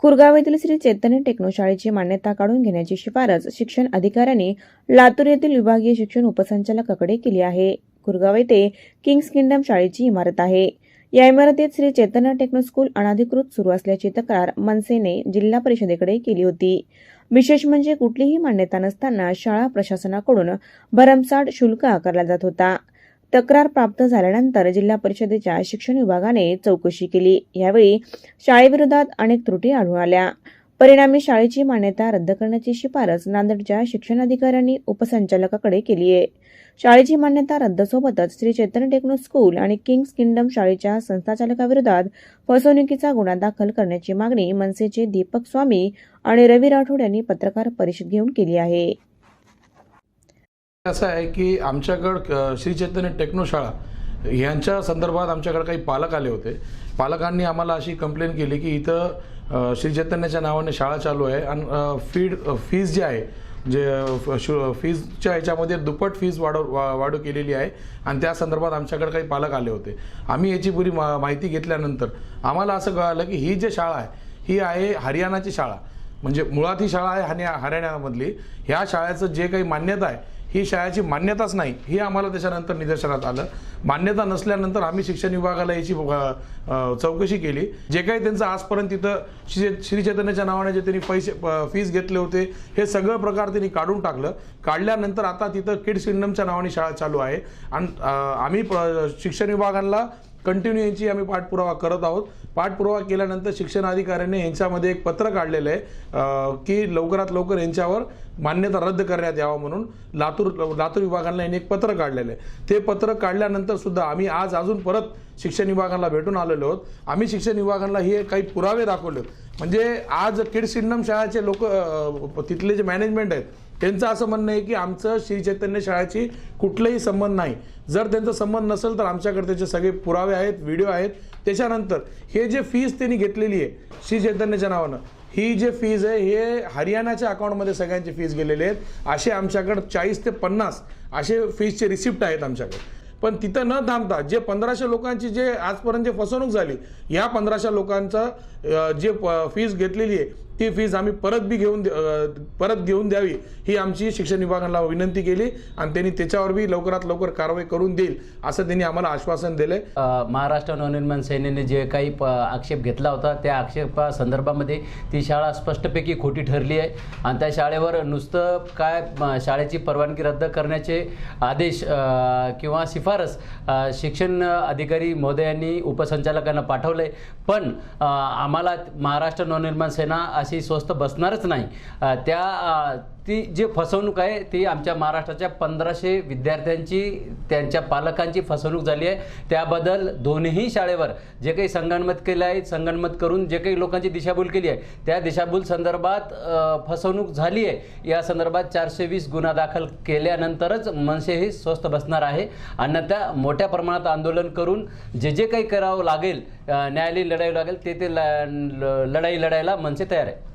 कुरगाव येथील श्री चैतन्य टेक्नो शाळेची मान्यता काढून घेण्याची शिफारस शिक्षण अधिकाऱ्यांनी लातूर येथील विभागीय शिक्षण उपसंचालकाकडे केली आहे. कुरगाव येथे किंग्स किंगडम शाळेची इमारत आहे. या इमारतीत श्री चैतन्य टेक्नो स्कूल अनधिकृत सुरू असल्याची तक्रार मनसेने जिल्हा परिषदेकडे केली होती. विशेष म्हणजे कुठलीही मान्यता नसताना शाळा प्रशासनाकडून भरमसाठ शुल्क आकारला जात होता. तक्रार प्राप्त झाल्यानंतर जिल्हा परिषदेच्या शिक्षण विभागाने चौकशी केली. यावेळी शाळेविरोधात अनेक त्रुटी आढळून आल्या. परिणामी शाळेची मान्यता रद्द करण्याची शिफारस नांदेडच्या शिक्षणाधिकाऱ्यांनी उपसंचालकाकडे केली आहे. शाळेची मान्यता रद्दसोबतच श्री चैतन्य टेक्नो स्कूल आणि किंग्स किंगडम शाळेच्या संस्थाचालकाविरोधात फसवणुकीचा गुन्हा दाखल करण्याची मागणी मनसेचे दीपक स्वामी आणि रवी राठोड यांनी पत्रकार परिषद घेऊन केली आहे. असं आहे की आमच्याकडं श्री चैतन्य टेक्नो शाळा यांच्या संदर्भात आमच्याकडे काही पालक आले होते. पालकांनी आम्हाला अशी कंप्लेंट केली की इथं श्री चैतन्याच्या नावाने शाळा चालू आहे आणि फीड फीज जी आहे जे शु- फीजच्या ह्याच्यामध्ये दुप्पट फीज वाढव वा- वाढ केलेली आहे आणि त्या संदर्भात आमच्याकडे काही पालक आले होते. आम्ही याची पुरी मा माहिती घेतल्यानंतर आम्हाला असं कळालं की ही जी शाळा आहे ही आहे हरियाणाची शाळा. म्हणजे मुळात ही शाळा आहे हरिया हरियाणामधली. ह्या शाळेचं जे काही मान्यता आहे ही शाळेची मान्यताच नाही. हे आम्हाला त्याच्यानंतर निदर्शनात आलं. मान्यता नसल्यानंतर आम्ही शिक्षण विभागाला याची चौकशी केली. जे काही त्यांचं आजपर्यंत तिथं श्री श्री चैतन्याच्या नावाने जे त्यांनी पैसे प- फीस घेतले होते हे सगळं प्रकार त्यांनी काढून टाकलं. काढल्यानंतर आता तिथं किड्स किंगडमच्या नावाने शाळा चालू आहे. आणि आम्ही प- शिक्षण विभागाला कंटिन्यू यांची आम्ही पाठपुरावा करत आहोत. पाठपुरावा केल्यानंतर शिक्षण अधिकाऱ्यांनी यांच्यामध्ये एक पत्र काढलेलं आहे की लवकरात लवकर यांच्यावर मान्यता रद्द करण्यात यावं म्हणून लातूर लातूर विभागाला यांनी एक पत्र काढलेलं आहे. ते पत्र काढल्यानंतर सुद्धा आम्ही आज अजून परत शिक्षण विभागाला भेटून आलेलो आहोत. आम्ही शिक्षण विभागाला हे काही पुरावे दाखवले म्हणजे आज किड सिंडम शाळेचे लोक तिथले जे मॅनेजमेंट आहेत त्यांचं असं म्हणणं आहे की आमचं श्री चैतन्य शाळेची कुठलाही संबंध नाही. जर त्यांचा संबंध नसेल तर आमच्याकडे त्याचे सगळे पुरावे आहेत व्हिडिओ आहेत. त्याच्यानंतर हे जे फीज त्यांनी घेतलेली आहे श्री चैतन्यच्या नावानं ही जे फीज आहे हे हरियाणाच्या अकाउंटमध्ये सगळ्यांची फीज गेलेले आहेत. असे आमच्याकडे चाळीस ते पन्नास असे फीजचे रिसिप्ट आहेत आमच्याकडे. पण तिथं न थांबता जे पंधराशे लोकांची जे आजपर्यंत जे फसवणूक झाली या पंधराशे लोकांचं जे फीज घेतलेली आहे ती फीज आम्ही परत बी घेऊन दे- परत घेऊन द्यावी ही आमची शिक्षण विभागाला विनंती केली आणि त्यांनी त्याच्यावर बी लवकरात लवकर कारवाई करून देईल असं त्यांनी आम्हाला आश्वासन दिलंय. महाराष्ट्र नवनिर्माण सेनेने जे काही प आक्षेप घेतला होता त्या आक्षेपा संदर्भामध्ये ती शाळा स्पष्टपैकी खोटी ठरली आहे आणि त्या शाळेवर नुसतं काय शाळेची परवानगी रद्द करण्याचे आदेश किंवा शिफारस शिक्षण अधिकारी महोदयांनी उपसंचालकांना पाठवले पण आम्हाला महाराष्ट्र नवनिर्माण सेना अशी स्वस्त बसणारच नाही. त्या ती जी फसवणूक आहे ती आमच्या महाराष्ट्राच्या पंधराशे विद्यार्थ्यांची त्यांच्या पालकांची फसवणूक झाली आहे. त्याबद्दल दोन्ही शाळेवर जे काही संगणमत केलं आहे संगणमत करून जे काही लोकांची दिशाभूल केली आहे त्या दिशाभूल संदर्भात फसवणूक झाली आहे. या संदर्भात चारशे वीस गुन्हा दाखल केल्यानंतरच मनसे हे स्वस्त बसणार आहे. अन्यथा मोठ्या प्रमाणात आंदोलन करून जे जे काही करावं लागेल न्यायालयीन लढाई लागेल ते ते ल- लढाई लढायला मनसे तयार आहे.